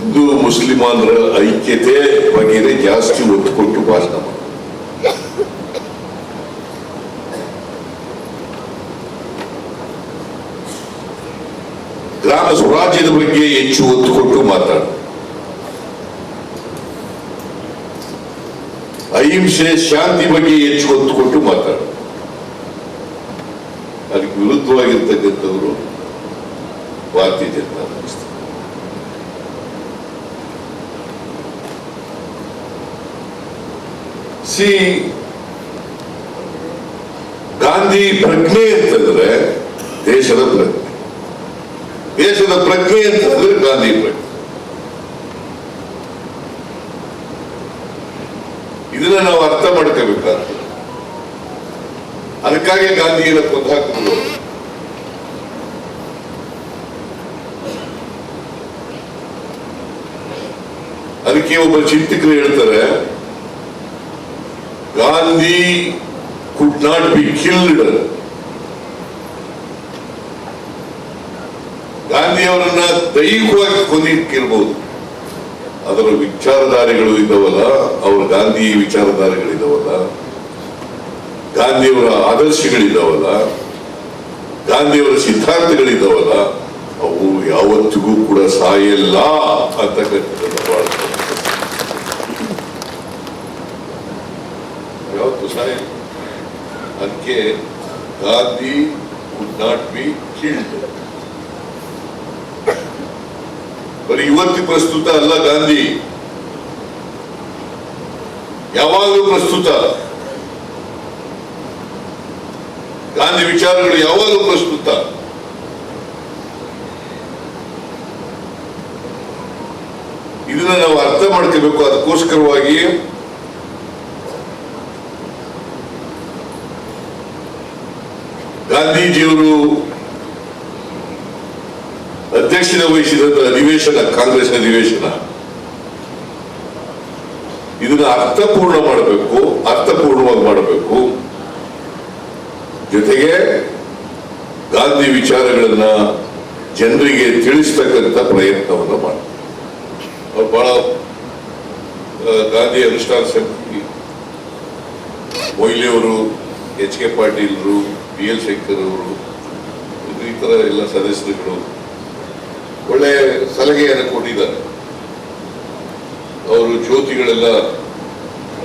ಹಿಂದೂ ಮುಸ್ಲಿಮಾನರ ಐಕ್ಯತೆ ಬಗೆಗೆ ಜಾಸ್ತಿ ಒತ್ತು ಕೊಟ್ಟು ಭಾಷಣ ಗ್ರಾಮ ಸ್ವರಾಜ್ಯದ ಬಗ್ಗೆ ಹೆಚ್ಚು ಒತ್ತು ಕೊಟ್ಟು ಮಾತಾಡ. ಅಹಿಂಸೆ, ಶಾಂತಿ ಬಗ್ಗೆ ಹೆಚ್ಚು ಒತ್ತು ಕೊಟ್ಟು ಮಾತಾಡ. ಅದಕ್ಕೆ ವಿರುದ್ಧವಾಗಿರ್ತಕ್ಕಂಥವರು ಭಾರತೀಯ ಜನತಾ ಪಕ್ಷ ಸಿ, ಗಾಂಧಿ ಪ್ರಜ್ಞೆ ಅಂತಂದ್ರೆ ದೇಶದ ಪ್ರಜ್ಞೆ. ದೇಶದ ಪ್ರಜ್ಞೆ ಅಂತಂದ್ರೆ ಗಾಂಧಿ ಪ್ರಜ್ಞೆ. ಇದನ್ನ ನಾವು ಅರ್ಥ ಮಾಡ್ಕೋಬೇಕಾಗ್ತದೆ. ಅದಕ್ಕಾಗಿ ಗಾಂಧಿಯನ್ನ ಕೊಂದು ಅದಕ್ಕೆ ಒಬ್ಬ ಚಿಂತಕರು ಹೇಳ್ತಾರೆ Gandhi could not be killed. Gandhi ಅವರನ್ನ ದೈಹಿಕವಾಗಿ ಕೊಂದಿಕ್ಕಿರ್ಬೋದು ಅದರ ವಿಚಾರಧಾರೆಗಳು ಇದ್ದವಲ್ಲ, ಅವ್ರ ಗಾಂಧಿ ವಿಚಾರಧಾರೆಗಳಿದಾವಲ್ಲ ಗಾಂಧಿಯವರ ಆದರ್ಶಗಳಿದ್ದಾವಲ್ಲ. ಗಾಂಧಿಯವರ ಸಿದ್ಧಾಂತಗಳಿದ್ದಾವಲ್ಲ. ಅವು ಯಾವತ್ತಿಗೂ ಕೂಡ ಸಾಯಲ್ಲ ಅಂತಕ್ಕಂಥದ್ದನ್ನ ಸಾಯಲ್ಲ ಅದಕ್ಕೆ Gandhi would not be killed ಬರೀ ಇವತ್ತು ಪ್ರಸ್ತುತ ಅಲ್ಲ ಗಾಂಧಿ. ಯಾವಾಗಲೂ ಪ್ರಸ್ತುತ. ಗಾಂಧಿ ವಿಚಾರಗಳು ಯಾವಾಗಲೂ ಪ್ರಸ್ತುತ. ಇದನ್ನ ನಾವು ಅರ್ಥ ಮಾಡ್ಕೋಬೇಕು ಅದಕ್ಕೋಸ್ಕರವಾಗಿ ಗಾಂಧೀಜಿಯವರು ಅಧ್ಯಕ್ಷತೆ ವಹಿಸಿದಂತ ಅಧಿವೇಶನ ಕಾಂಗ್ರೆಸ್ ಅಧಿವೇಶನ. ಇದನ್ನ ಅರ್ಥಪೂರ್ಣ ಮಾಡಬೇಕು, ಅರ್ಥಪೂರ್ಣವಾಗಿ ಮಾಡಬೇಕು. ಜೊತೆಗೆ ಗಾಂಧಿ ವಿಚಾರಗಳನ್ನ ಜನರಿಗೆ ತಿಳಿಸ್ತಕ್ಕಂಥ ಪ್ರಯತ್ನವನ್ನು ಮಾಡಿ. ಬಹಳ ಗಾಂಧಿ ಅನುಷ್ಠಾನ ಸಮಿತಿ ಮೊಯ್ಲಿಯವರು, ಎಚ್ ಕೆ ಪಾಟೀಲ್ರು ಬಿ ಎಲ್ ಶಂಕರ್ ಅವರು. ಈ ತರ ಎಲ್ಲ ಸದಸ್ಯರುಗಳು ಒಳ್ಳೆ ಸಲಹೆಯನ್ನು ಕೊಟ್ಟಿದ್ದಾರೆ. ಅವರು ಜ್ಯೋತಿಗಳೆಲ್ಲ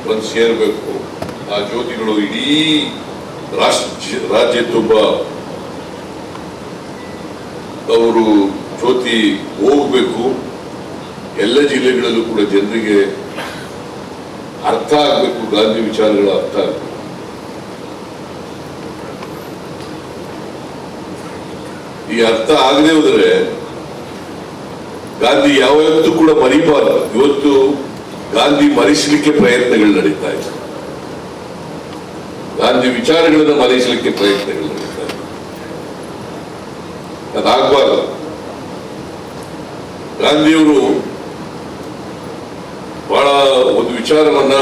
ಬಂದು ಸೇರಬೇಕು. ಆ ಜ್ಯೋತಿಗಳು ಇಡೀ ರಾಷ್ಟ್ರ ರಾಜ್ಯ ತುಂಬ ಅವರು ಜ್ಯೋತಿ ಹೋಗ್ಬೇಕು. ಎಲ್ಲ ಜಿಲ್ಲೆಗಳಲ್ಲೂ ಕೂಡ ಜನರಿಗೆ ಅರ್ಥ ಆಗ್ಬೇಕು, ಗಾಂಧಿ ವಿಚಾರಗಳ ಅರ್ಥ ಆಗ್ಬೇಕು. ಈ ಅರ್ಥ ಆಗದೆ ಹೋದ್ರೆ ಗಾಂಧಿ ಯಾವತ್ತೂ ಕೂಡ ಮರಿಬಾರದು. ಇವತ್ತು ಗಾಂಧಿ ಮರಿಸಲಿಕ್ಕೆ ಪ್ರಯತ್ನಗಳು ನಡೀತಾ ಇದೆ. ಗಾಂಧಿ ವಿಚಾರಗಳನ್ನು ಮರಿಸಲಿಕ್ಕೆ ಪ್ರಯತ್ನಗಳು ನಡೀತಾ ಇದೆ. ಅದಾಗಬಾರದು. ಗಾಂಧಿಯವರು ಬಹಳ ಒಂದು ವಿಚಾರವನ್ನ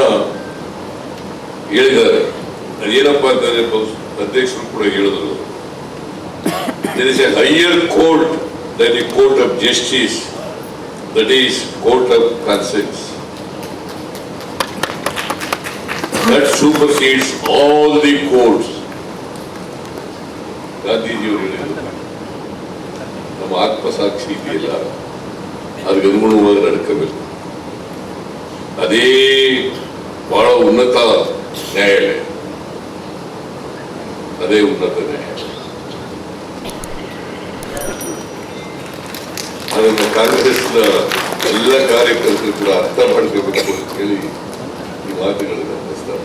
ಹೇಳಿದ್ದಾರೆ. ಅದೇನಪ್ಪ ಅಂತಂದ್ರೆ ಅಧ್ಯಕ್ಷರು ಕೂಡ ಹೇಳಿದ್ರು. there is a higher court than a court of justice, that is court of conscience. That supersedes all the courts. ಗಾಂಧೀಜಿಯವರು ಹೇಳಿದರು ನಮ್ಮ ಆತ್ಮಸಾಕ್ಷಿ ಇದೆಯಲ್ಲ ಅದಕ್ಕೆ ಅನುಗುಣವಾಗಿ ನಡ್ಕೋಬೇಕು ಅದೇ ಬಹಳ ಉನ್ನತ ನ್ಯಾಯಾಲಯ ಅದೇ ಉನ್ನತ ನ್ಯಾಯಾಲಯ ಅದನ್ನು ಕಾಂಗ್ರೆಸ್ನ ಎಲ್ಲ ಕಾರ್ಯಕರ್ತರು ಕೂಡ ಅರ್ಥ ಮಾಡಿಕೊಳ್ಬೇಕು ಅಂತ ಹೇಳಿ ಈ ಮಾತುಗಳನ್ನು ಪ್ರಸ್ತಾಪ.